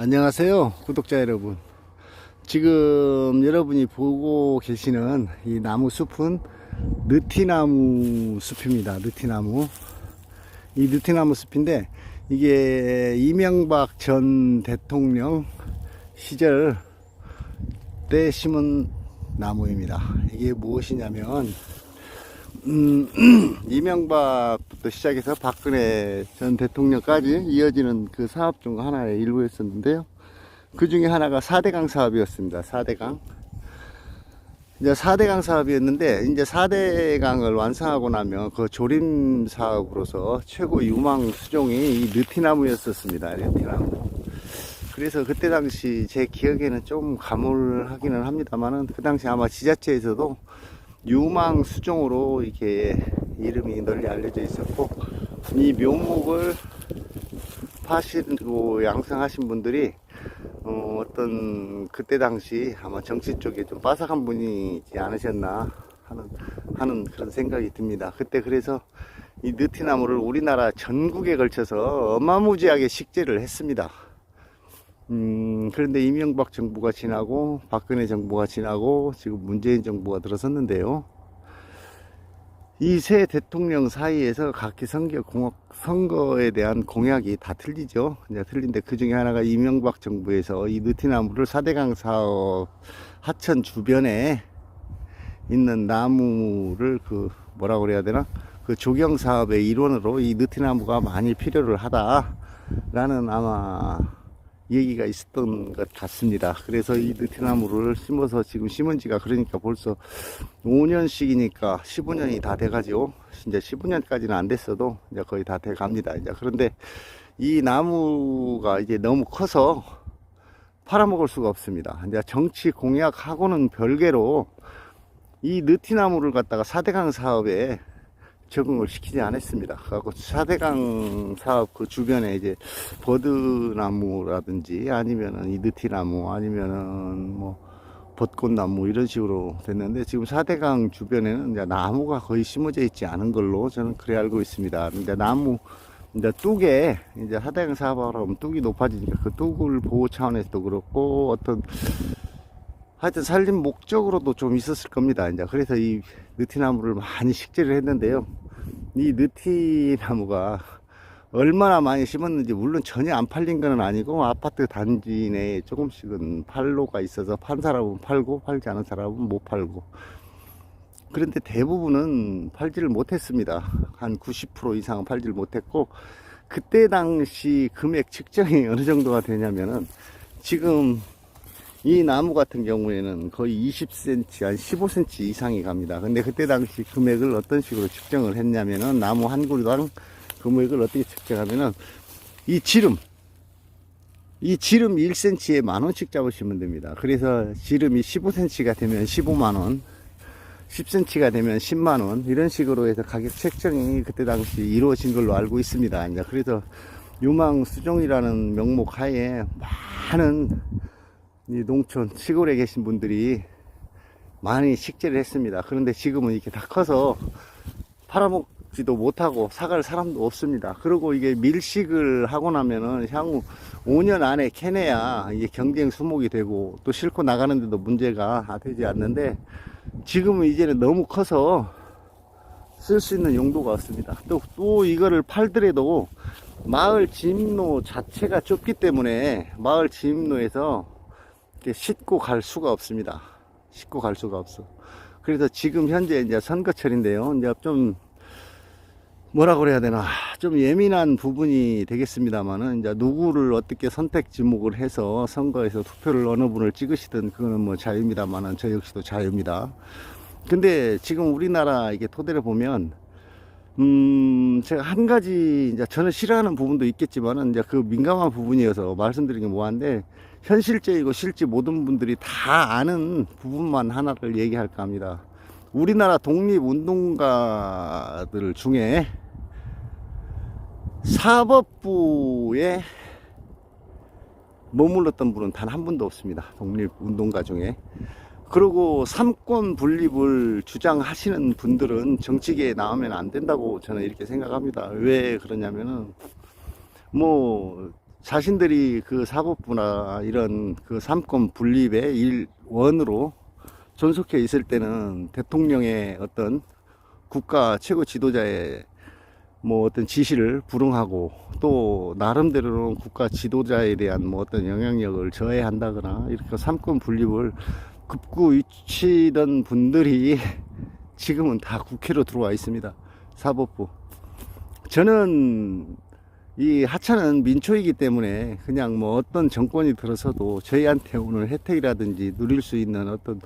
안녕하세요 구독자 여러분. 지금 여러분이 보고 계시는 이 나무 숲은 느티나무 숲입니다 느티나무. 이 느티나무 숲인데 이게 이명박 전 대통령 시절 때 심은 나무입니다. 이게 무엇이냐면 음, 이명박부터 시작해서 박근혜 전 대통령까지 이어지는 그 사업 중 하나의 일부였었는데요. 그 중에 하나가 4대강 사업이었습니다. 4대강. 이제 4대강 사업이었는데, 이제 4대강을 완성하고 나면 그 조림 사업으로서 최고 유망 수종이 이 느티나무였었습니다. 느티나무. 그래서 그때 당시 제 기억에는 좀 가물하기는 합니다만은 그 당시 아마 지자체에서도 유망 수종으로 이렇게 이름이 널리 알려져 있었고 이 묘목을 파시고 양성하신 분들이 어, 떤 그때 당시 아마 정치 쪽에 좀 빠삭한 분이지 않으셨나 하는 하는 그런 생각이 듭니다. 그때 그래서 이 느티나무를 우리나라 전국에 걸쳐서 어마무지하게 식재를 했습니다. 음, 그런데 이명박 정부가 지나고 박근혜 정부가 지나고 지금 문재인 정부가 들어섰는데요. 이 세 대통령 사이에서 각기 선거 공약, 선거에 대한 공약이 다 틀리죠. 이제 틀린데 그 중에 하나가 이명박 정부에서 이 느티나무를 4대강 사업 하천 주변에 있는 나무를 그 뭐라고 그래야 되나? 그 조경 사업의 일원으로 이 느티나무가 많이 필요를 하다라는 아마 얘기가 있었던 것 같습니다. 그래서 이 느티나무를 심어서 지금 심은 지가 그러니까 벌써 5년씩이니까 15년이 다 돼가지고 이제 15년까지는 안 됐어도 이제 거의 다 돼 갑니다. 이제 그런데 이 나무가 이제 너무 커서 팔아먹을 수가 없습니다. 이제 정치 공약하고는 별개로 이 느티나무를 갖다가 4대강 사업에 적응을 시키지 않았습니다. 그래갖고 4대강 사업 그 주변에 이제 버드나무라든지 아니면은 이 느티나무 아니면은 뭐 벚꽃나무 이런 식으로 됐는데 지금 4대강 주변에는 이제 나무가 거의 심어져 있지 않은 걸로 저는 그래 알고 있습니다. 근데 나무 이제 뚝에 이제 4대강 사업하러 하면 뚝이 높아지니까 그 뚝을 보호 차원에서도 그렇고 어떤 하여튼 살림 목적으로도 좀 있었을 겁니다. 이제 그래서 이 느티나무를 많이 식재를 했는데요. 이 느티나무가 얼마나 많이 심었는지 물론 전혀 안 팔린 건 아니고 아파트 단지 내에 조금씩은 팔로가 있어서 판 사람은 팔고 팔지 않은 사람은 못 팔고 그런데 대부분은 팔지를 못했습니다. 한 90% 이상은 팔지를 못했고 그때 당시 금액 측정이 어느 정도가 되냐면은 지금 이 나무 같은 경우에는 거의 20cm, 한 15cm 이상이 갑니다. 근데 그때 당시 금액을 어떤 식으로 측정을 했냐면은 나무 한 그루당 금액을 어떻게 측정하면은 이 지름, 이 지름 1cm에 만 원씩 잡으시면 됩니다. 그래서 지름이 15cm가 되면 15만 원, 10cm가 되면 10만 원 이런 식으로 해서 가격 책정이 그때 당시 이루어진 걸로 알고 있습니다. 그래서 유망 수종이라는 명목 하에 많은 이 농촌 시골에 계신 분들이 많이 식재를 했습니다. 그런데 지금은 이렇게 다 커서 팔아먹지도 못하고 사갈 사람도 없습니다. 그리고 이게 밀식을 하고 나면은 향후 5년 안에 캐내야 이게 경쟁 수목이 되고 또 싣고 나가는데도 문제가 되지 않는데 지금은 이제는 너무 커서 쓸 수 있는 용도가 없습니다. 또, 또 이거를 팔더라도 마을 진입로 자체가 좁기 때문에 마을 진입로에서 싣고 갈 수가 없습니다. 싣고 갈 수가 없어. 그래서 지금 현재 이제 선거철인데요. 이제 좀 뭐라 그래야 되나 좀 예민한 부분이 되겠습니다만은 이제 누구를 어떻게 선택 지목을 해서 선거에서 투표를 어느 분을 찍으시든 그거는 뭐 자유입니다만은 저 역시도 자유입니다. 근데 지금 우리나라 이게 토대를 보면 음, 제가 한 가지, 이제 저는 싫어하는 부분도 있겠지만은, 이제 그 민감한 부분이어서 말씀드리는 게 뭐한데, 현실적이고 실제 모든 분들이 다 아는 부분만 하나를 얘기할까 합니다. 우리나라 독립운동가들 중에 사법부에 머물렀던 분은 단 한 분도 없습니다. 독립운동가 중에. 그리고 삼권 분립을 주장하시는 분들은 정치계에 나오면 안 된다고 저는 이렇게 생각합니다. 왜 그러냐면은 뭐 자신들이 그 사법부나 이런 그 삼권 분립의 일원으로 존속해 있을 때는 대통령의 어떤 국가 최고 지도자의 뭐 어떤 지시를 불응하고 또 나름대로는 국가 지도자에 대한 뭐 어떤 영향력을 저해한다거나 이렇게 삼권 분립을 급구이치던 분들이 지금은 다 국회로 들어와 있습니다. 사법부. 저는 이 하차는 민초이기 때문에 그냥 뭐 어떤 정권이 들어서도 저희한테 오는 혜택이라든지 누릴 수 있는 어떤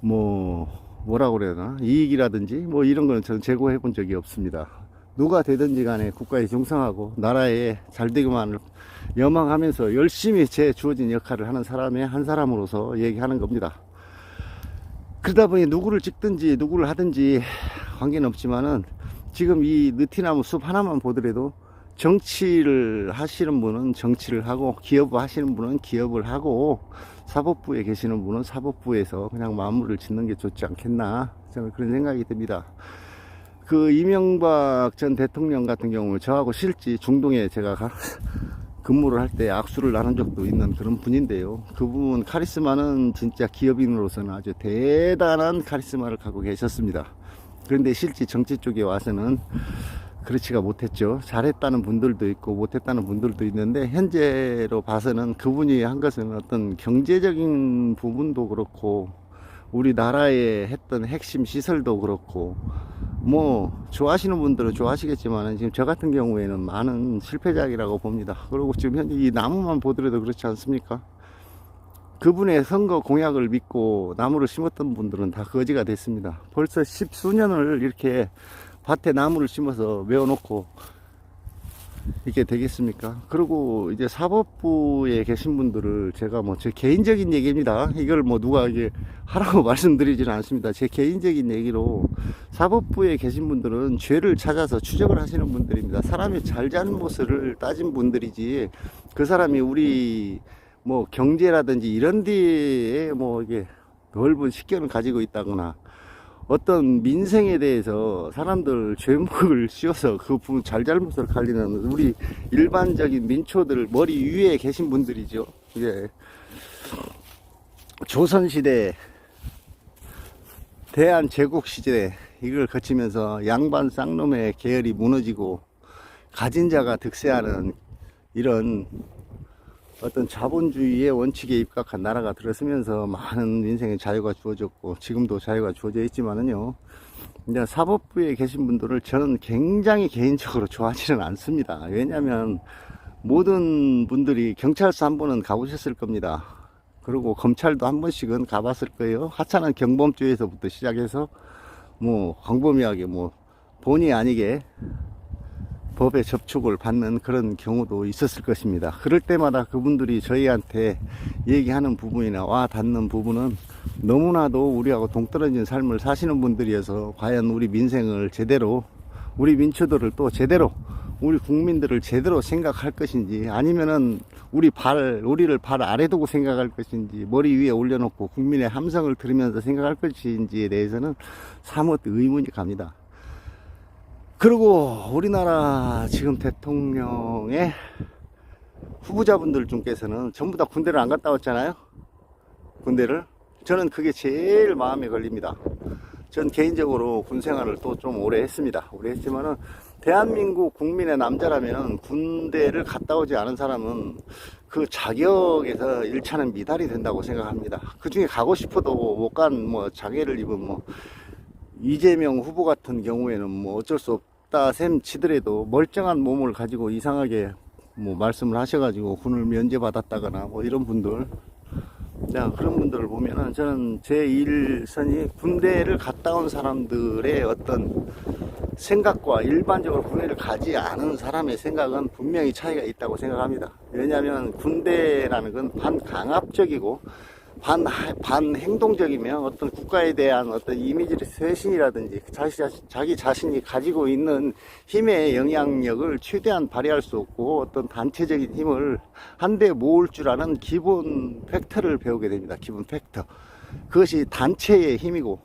뭐 뭐라고 그래야 되나 이익이라든지 뭐 이런 거는 저는 제고해 본 적이 없습니다. 누가 되든지 간에 국가에 충성하고 나라에 잘 되기만을 염망하면서 열심히 제 주어진 역할을 하는 사람의 한 사람으로서 얘기하는 겁니다. 그러다 보니 누구를 찍든지 누구를 하든지 관계는 없지만은 지금 이 느티나무 숲 하나만 보더라도 정치를 하시는 분은 정치를 하고 기업 하시는 분은 기업을 하고 사법부에 계시는 분은 사법부에서 그냥 마무리를 짓는 게 좋지 않겠나 저는 그런 생각이 듭니다. 그 이명박 전 대통령 같은 경우 저하고 실제 중동에 제가 가- 근무를 할 때 악수를 나눈 적도 있는 그런 분인데요. 그분 카리스마는 진짜 기업인으로서는 아주 대단한 카리스마를 갖고 계셨습니다. 그런데 실제 정치 쪽에 와서는 그렇지가 못했죠. 잘했다는 분들도 있고 못했다는 분들도 있는데 현재로 봐서는 그분이 한 것은 어떤 경제적인 부분도 그렇고 우리나라에 했던 핵심 시설도 그렇고 뭐 좋아하시는 분들은 좋아하시겠지만 지금 저 같은 경우에는 많은 실패작이라고 봅니다. 그리고 지금 현재 이 나무만 보더라도 그렇지 않습니까? 그분의 선거 공약을 믿고 나무를 심었던 분들은 다 거지가 됐습니다. 벌써 십수년을 이렇게 밭에 나무를 심어서 메워놓고 이게 되겠습니까? 그리고 이제 사법부에 계신 분들을 제가 뭐 제 개인적인 얘기입니다. 이걸 뭐 누가 이게 하라고 말씀드리지는 않습니다. 제 개인적인 얘기로 사법부에 계신 분들은 죄를 찾아서 추적을 하시는 분들입니다. 사람의 잘잘못을 따진 분들이지 그 사람이 우리 뭐 경제라든지 이런 데에 뭐 이게 넓은 식견을 가지고 있다거나 어떤 민생에 대해서 사람들 죄목을 씌워서 그 부분 잘잘못을 갈리는 우리 일반적인 민초들 머리 위에 계신 분들이죠. 이제 조선시대 대한제국 시대 이걸 거치면서 양반 쌍놈의 계열이 무너지고 가진 자가 득세하는 이런 어떤 자본주의의 원칙에 입각한 나라가 들어서면서 많은 인생의 자유가 주어졌고 지금도 자유가 주어져 있지만은요. 이제 사법부에 계신 분들을 저는 굉장히 개인적으로 좋아하지는 않습니다. 왜냐하면 모든 분들이 경찰서 한 번은 가보셨을 겁니다. 그리고 검찰도 한 번씩은 가봤을 거예요. 하찮은 경범죄에서부터 시작해서 뭐 광범위하게 뭐 본의 아니게 법에 접촉을 받는 그런 경우도 있었을 것입니다. 그럴 때마다 그분들이 저희한테 얘기하는 부분이나 와 닿는 부분은 너무나도 우리하고 동떨어진 삶을 사시는 분들이어서 과연 우리 민생을 제대로 우리 민초들을 또 제대로 우리 국민들을 제대로 생각할 것인지 아니면은 우리 발 우리를 발 아래 두고 생각할 것인지 머리 위에 올려놓고 국민의 함성을 들으면서 생각할 것인지에 대해서는 사뭇 의문이 갑니다. 그리고 우리나라 지금 대통령의 후보자분들 중께서는 전부 다 군대를 안 갔다 왔잖아요. 군대를. 저는 그게 제일 마음에 걸립니다. 전 개인적으로 군 생활을 또 좀 오래 했습니다. 오래 했지만은 대한민국 국민의 남자라면은 군대를 갔다 오지 않은 사람은 그 자격에서 일차는 미달이 된다고 생각합니다. 그 중에 가고 싶어도 못 간 뭐 장애를 입은 뭐 이재명 후보 같은 경우에는 뭐 어쩔 수 없 다 셈 치더라도 멀쩡한 몸을 가지고 이상하게 뭐 말씀을 하셔가지고 군을 면제받았다거나 뭐 이런 분들 자 그런 분들을 보면은 저는 제 일선이 군대를 갔다 온 사람들의 어떤 생각과 일반적으로 군대를 가지 않은 사람의 생각은 분명히 차이가 있다고 생각합니다. 왜냐하면 군대라는 건 반강압적이고 반, 반 행동적이면 어떤 국가에 대한 어떤 이미지의 쇄신이라든지 자기, 자신- 자기 자신이 가지고 있는 힘의 영향력을 최대한 발휘할 수 없고 어떤 단체적인 힘을 한데 모을 줄 아는 기본 팩터를 배우게 됩니다. 기본 팩터. 그것이 단체의 힘이고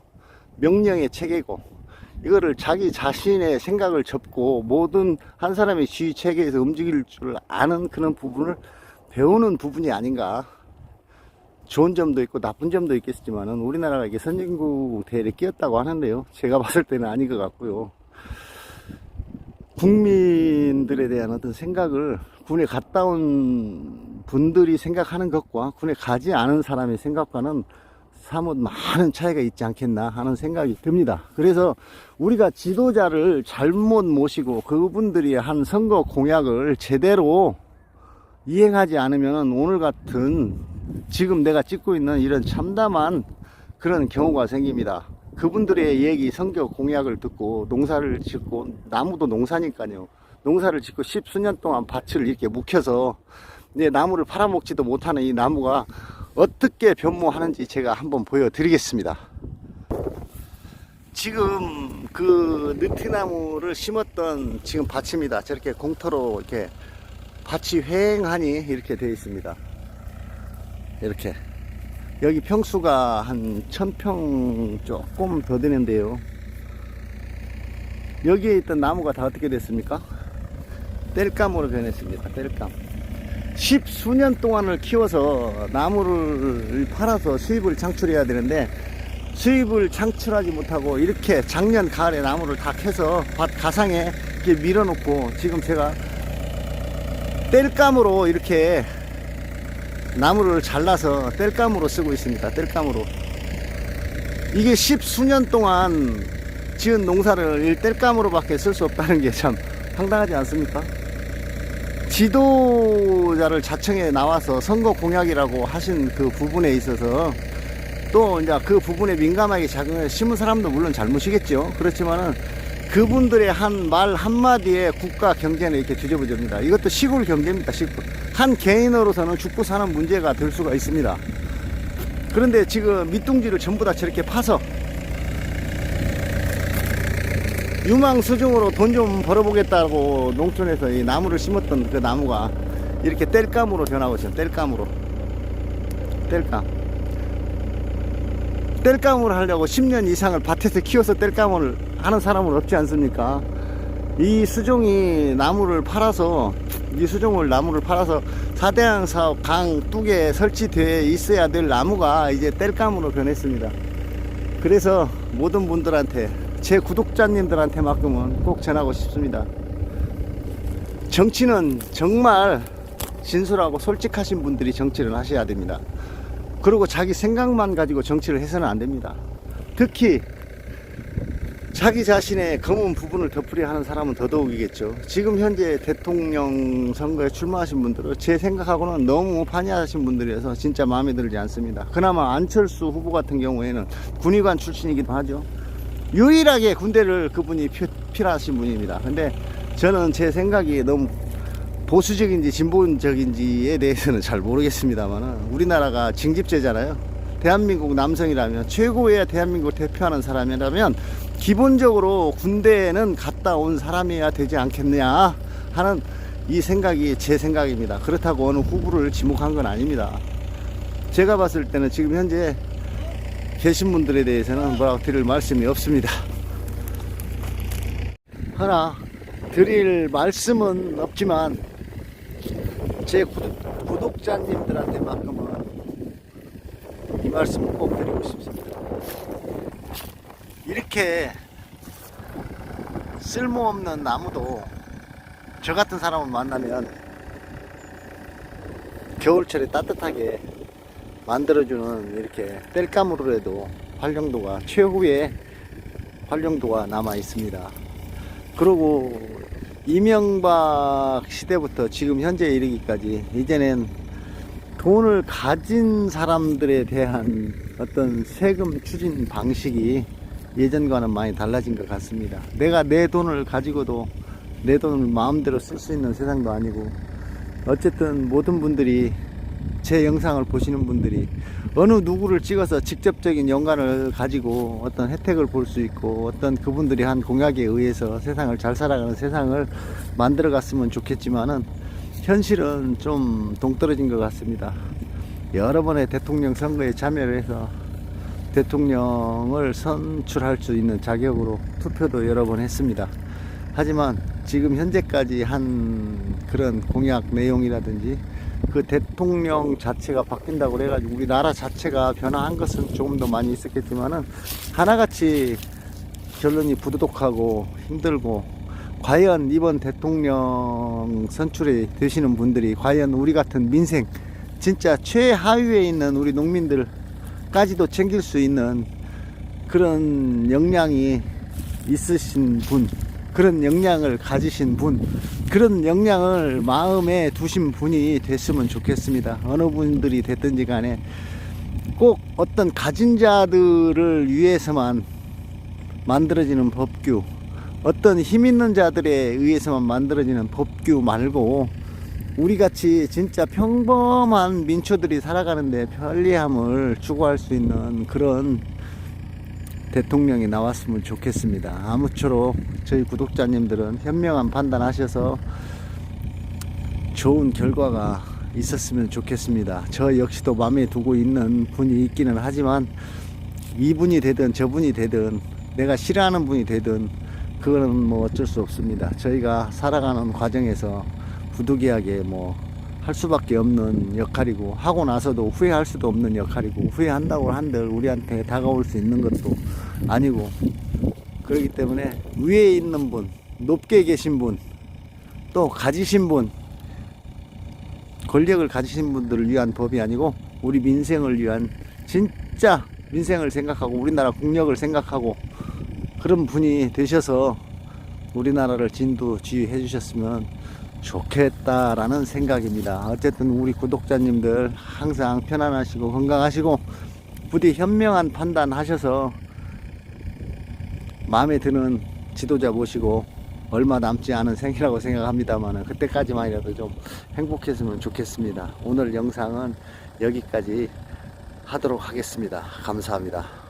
명령의 체계고 이거를 자기 자신의 생각을 접고 모든 한 사람의 지휘 체계에서 움직일 줄 아는 그런 부분을 배우는 부분이 아닌가. 좋은 점도 있고 나쁜 점도 있겠지만은 우리나라가 이게 선진국 대회에 끼었다고 하는데요. 제가 봤을 때는 아닌 것 같고요. 국민들에 대한 어떤 생각을 군에 갔다 온 분들이 생각하는 것과 군에 가지 않은 사람의 생각과는 사뭇 많은 차이가 있지 않겠나 하는 생각이 듭니다. 그래서 우리가 지도자를 잘못 모시고 그분들이 한 선거 공약을 제대로 이행하지 않으면 오늘 같은 지금 내가 찍고 있는 이런 참담한 그런 경우가 생깁니다. 그분들의 얘기, 선교 공약을 듣고 농사를 짓고 나무도 농사니까요. 농사를 짓고 십수년 동안 밭을 이렇게 묵혀서 이제 나무를 팔아먹지도 못하는 이 나무가 어떻게 변모하는지 제가 한번 보여드리겠습니다. 지금 그 느티나무를 심었던 지금 밭입니다. 저렇게 공터로 이렇게 밭이 휑하니 이렇게 되어 있습니다. 이렇게 여기 평수가 한 천평 조금 더 되는데요. 여기에 있던 나무가 다 어떻게 됐습니까? 땔감으로 변했습니다. 땔감. 십수년 동안을 키워서 나무를 팔아서 수입을 창출해야 되는데 수입을 창출하지 못하고 이렇게 작년 가을에 나무를 다 캐서 밭 가상에 이렇게 밀어놓고 지금 제가 땔감으로 이렇게 나무를 잘라서 땔감으로 쓰고 있습니다. 땔감으로. 이게 십수년 동안 지은 농사를 이 땔감으로밖에 쓸 수 없다는 게 참 황당하지 않습니까? 지도자를 자청에 나와서 선거 공약이라고 하신 그 부분에 있어서 또 이제 그 부분에 민감하게 작용해 심은 사람도 물론 잘못이겠죠. 그렇지만은 그분들의 한 말 한마디에 국가 경제는 이렇게 뒤집어집니다. 이것도 시골 경제입니다. 시골. 한 개인으로서는 죽고 사는 문제가 될 수가 있습니다. 그런데 지금 밑둥지를 전부 다 저렇게 파서 유망 수중으로 돈 좀 벌어보겠다고 농촌에서 이 나무를 심었던 그 나무가 이렇게 땔감으로 변하고 있어요. 땔감으로. 땔감. 땔감을 하려고 10년 이상을 밭에서 키워서 땔감을 하는 사람은 없지 않습니까? 이 수종이 나무를 팔아서 이 수종을 나무를 팔아서 사대양 사업 강 뚝에 설치되어 있어야 될 나무가 이제 땔감으로 변했습니다. 그래서 모든 분들한테 제 구독자님들한테만큼은 꼭 전하고 싶습니다. 정치는 정말 진솔하고 솔직하신 분들이 정치를 하셔야 됩니다. 그리고 자기 생각만 가지고 정치를 해서는 안 됩니다. 특히 자기 자신의 검은 부분을 덮으려 하는 사람은 더더욱이겠죠. 지금 현재 대통령 선거에 출마하신 분들은 제 생각하고는 너무 판이하신 분들이어서 진짜 마음에 들지 않습니다. 그나마 안철수 후보 같은 경우에는 군의관 출신이기도 하죠. 유일하게 군대를 그분이 피, 필요하신 분입니다. 근데 저는 제 생각이 너무 보수적인지 진보적인지에 대해서는 잘 모르겠습니다만 우리나라가 징집제잖아요. 대한민국 남성이라면 최고의 대한민국을 대표하는 사람이라면 기본적으로 군대에는 갔다 온 사람이어야 되지 않겠느냐 하는 이 생각이 제 생각입니다. 그렇다고 어느 후보를 지목한 건 아닙니다. 제가 봤을 때는 지금 현재 계신 분들에 대해서는 뭐라고 드릴 말씀이 없습니다. 하나 드릴 말씀은 없지만 제 구독, 구독자님들한테만큼은 이 말씀을 꼭 드리고 싶습니다. 이렇게 쓸모없는 나무도 저 같은 사람을 만나면 겨울철에 따뜻하게 만들어주는 이렇게 땔감으로라도 활용도가 최후의 활용도가 남아 있습니다. 그리고 이명박 시대부터 지금 현재 이르기까지 이제는 돈을 가진 사람들에 대한 어떤 세금 추진 방식이 예전과는 많이 달라진 것 같습니다. 내가 내 돈을 가지고도 내 돈을 마음대로 쓸 수 있는 세상도 아니고 어쨌든 모든 분들이 제 영상을 보시는 분들이 어느 누구를 찍어서 직접적인 연관을 가지고 어떤 혜택을 볼 수 있고 어떤 그분들이 한 공약에 의해서 세상을 잘 살아가는 세상을 만들어 갔으면 좋겠지만은 현실은 좀 동떨어진 것 같습니다. 여러 번의 대통령 선거에 참여를 해서 대통령을 선출할 수 있는 자격으로 투표도 여러 번 했습니다. 하지만 지금 현재까지 한 그런 공약 내용이라든지 그 대통령 자체가 바뀐다고 그래가지고 우리나라 자체가 변화한 것은 조금 더 많이 있었겠지만은 하나같이 결론이 부도덕하고 힘들고 과연 이번 대통령 선출이 되시는 분들이 과연 우리 같은 민생 진짜 최하위에 있는 우리 농민들 까지도 챙길 수 있는 그런 역량이 있으신 분 그런 역량을 가지신 분 그런 역량을 마음에 두신 분이 됐으면 좋겠습니다. 어느 분들이 됐든지 간에 꼭 어떤 가진 자들을 위해서만 만들어지는 법규 어떤 힘 있는 자들에 의해서만 만들어지는 법규 말고 우리 같이 진짜 평범한 민초들이 살아가는데 편리함을 추구할 수 있는 그런 대통령이 나왔으면 좋겠습니다. 아무쪼록 저희 구독자님들은 현명한 판단하셔서 좋은 결과가 있었으면 좋겠습니다. 저 역시도 마음에 두고 있는 분이 있기는 하지만 이분이 되든 저분이 되든 내가 싫어하는 분이 되든 그거는 뭐 어쩔 수 없습니다. 저희가 살아가는 과정에서 부득이하게 뭐 할 수밖에 없는 역할이고 하고 나서도 후회할 수도 없는 역할이고 후회한다고 한들 우리한테 다가올 수 있는 것도 아니고 그렇기 때문에 위에 있는 분 높게 계신 분 또 가지신 분 권력을 가지신 분들을 위한 법이 아니고 우리 민생을 위한 진짜 민생을 생각하고 우리나라 국력을 생각하고 그런 분이 되셔서 우리나라를 진두지휘해 주셨으면 좋겠다라는 생각입니다. 어쨌든 우리 구독자님들 항상 편안하시고 건강하시고 부디 현명한 판단 하셔서 마음에 드는 지도자 모시고 얼마 남지 않은 생이라고 생각합니다만 그때까지만이라도 좀 행복했으면 좋겠습니다. 오늘 영상은 여기까지 하도록 하겠습니다. 감사합니다.